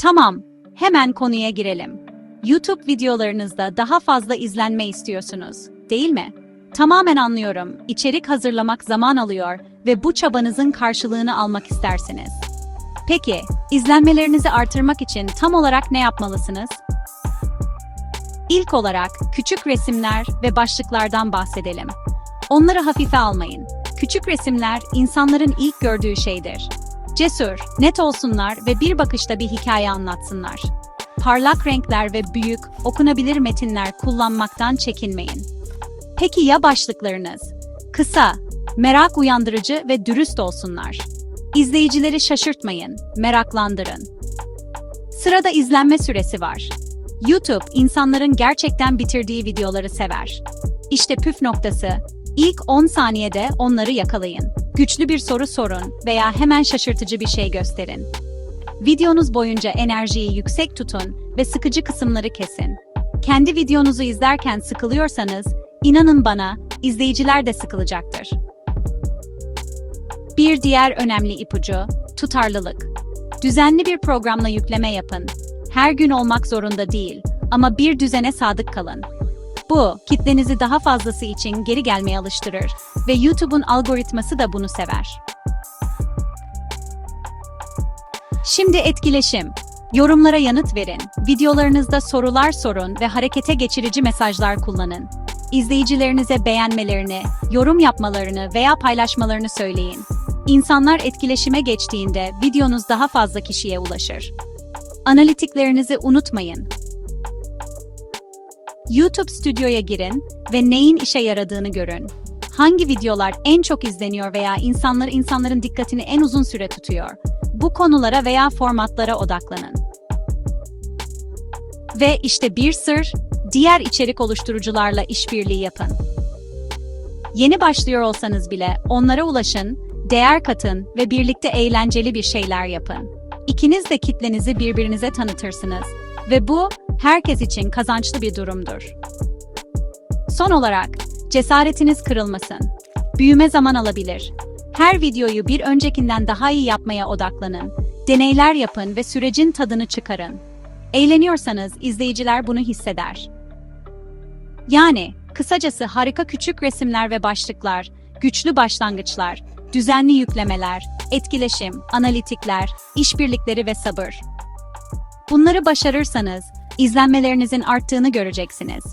Tamam, hemen konuya girelim. YouTube videolarınızda daha fazla izlenme istiyorsunuz, değil mi? Tamamen anlıyorum. İçerik hazırlamak zaman alıyor ve bu çabanızın karşılığını almak istersiniz. Peki, izlenmelerinizi artırmak için tam olarak ne yapmalısınız? İlk olarak küçük resimler ve başlıklardan bahsedelim. Onları hafife almayın. Küçük resimler insanların ilk gördüğü şeydir. Cesur, net olsunlar ve bir bakışta bir hikaye anlatsınlar. Parlak renkler ve büyük, okunabilir metinler kullanmaktan çekinmeyin. Peki ya başlıklarınız? Kısa, merak uyandırıcı ve dürüst olsunlar. İzleyicileri şaşırtmayın, meraklandırın. Sırada izlenme süresi var. YouTube insanların gerçekten bitirdiği videoları sever. İşte püf noktası. İlk 10 saniyede onları yakalayın. Güçlü bir soru sorun veya hemen şaşırtıcı bir şey gösterin. Videonuz boyunca enerjiyi yüksek tutun ve sıkıcı kısımları kesin. Kendi videonuzu izlerken sıkılıyorsanız, inanın bana, izleyiciler de sıkılacaktır. Bir diğer önemli ipucu, tutarlılık. Düzenli bir programla yükleme yapın. Her gün olmak zorunda değil ama bir düzene sadık kalın. Bu, kitlenizi daha fazlası için geri gelmeye alıştırır ve YouTube'un algoritması da bunu sever. Şimdi etkileşim. Yorumlara yanıt verin, videolarınızda sorular sorun ve harekete geçirici mesajlar kullanın. İzleyicilerinize beğenmelerini, yorum yapmalarını veya paylaşmalarını söyleyin. İnsanlar etkileşime geçtiğinde videonuz daha fazla kişiye ulaşır. Analitiklerinizi unutmayın. YouTube Stüdyo'ya girin ve neyin işe yaradığını görün. Hangi videolar en çok izleniyor veya insanlar insanların dikkatini en uzun süre tutuyor? Bu konulara veya formatlara odaklanın. Ve işte bir sır, diğer içerik oluşturucularla işbirliği yapın. Yeni başlıyor olsanız bile onlara ulaşın, değer katın ve birlikte eğlenceli bir şeyler yapın. İkiniz de kitlenizi birbirinize tanıtırsınız ve bu herkes için kazançlı bir durumdur. Son olarak, cesaretiniz kırılmasın. Büyüme zaman alabilir. Her videoyu bir öncekinden daha iyi yapmaya odaklanın. Deneyler yapın ve sürecin tadını çıkarın. Eğleniyorsanız izleyiciler bunu hisseder. Yani, kısacası harika küçük resimler ve başlıklar, güçlü başlangıçlar, düzenli yüklemeler, etkileşim, analitikler, işbirlikleri ve sabır. Bunları başarırsanız, izlenmelerinizin arttığını göreceksiniz.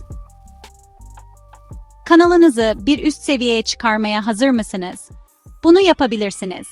Kanalınızı bir üst seviyeye çıkarmaya hazır mısınız? Bunu yapabilirsiniz.